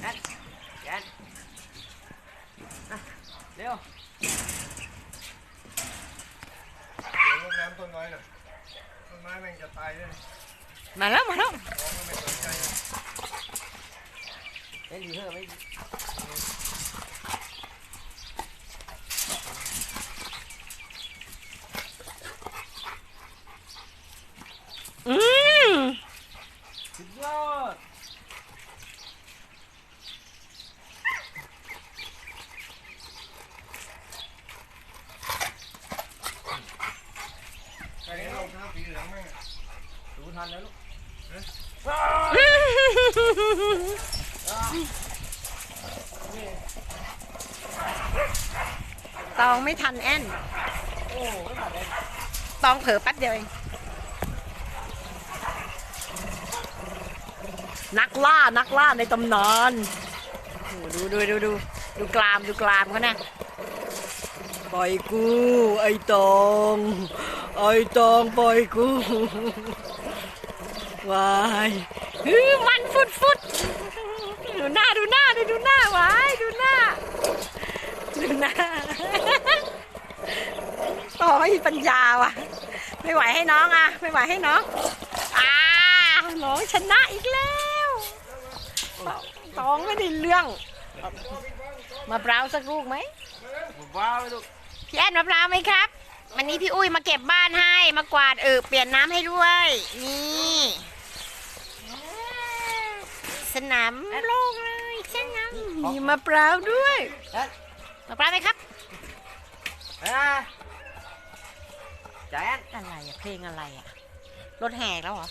แอนแอนเร็วเดี๋ดน้ำต้นไม้หน่อยต้นไม้แม่งจะตายด้วยมาแล้วมาแล้วน้อ็นดีเถอไม่ เท้าสีเหลืองมั่งอะดูทันแล้วลูกตองไม่ทันแอนตองเผลอแป๊บเดียวเอง นักล่า นักล่าในตำนานดูดูดูดูดูกลามดูกลามเขานะปล่อยกู ไอ้ตอง ไอ้ตองปล่อยกูวายฮือมันฟุดฟุดดูหน้าดูหน้าดูดูหน้าวายดูหน้า ดูหน้าต่อไม่มีปัญญาว่ะ ไม่ไหวให้น้องอะ ไม่ไหวให้น้องอ่าน้องชนะอีกแล้วน้องไม่ได้เรื่อง มาเปล่าวสักลูกไหมว้าวลูกพี่แอนมะพร้าวไหมครับ วันนี้พี่อุ้ยมาเก็บบ้านให้ มากวาดเออเปลี่ยนน้ำให้ด้วย นี่สนามโล่งเลยสนามมีมะพร้าวด้วยเอ๊ะมะพร้าวไหมครับอ่าแจนอะไรอะเพลงอะไรอะรถแห่แล้วเหรอ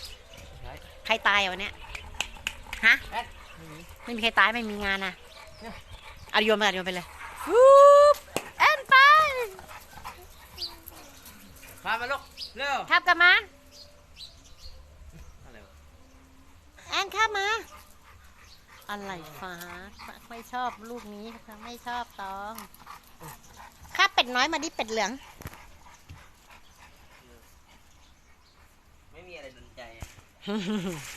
ใช่ใครตายอะวันเนี้ยฮะแอ๊ะไม่มีใครตายไม่มีงานนะเนี่ยเอาโยนไปก่อนโยนไปเลยฟูบแอนไป มามาลูกเร็วทับกลับมา อะไรวะแอนข้ามมาอะไรฟ้าไม่ชอบลูกนี้ไม่ชอบตองข้าเป็ดน้อยมาดิเป็ดเหลือง ไม่มีอะไรดนใจนี่ต้อง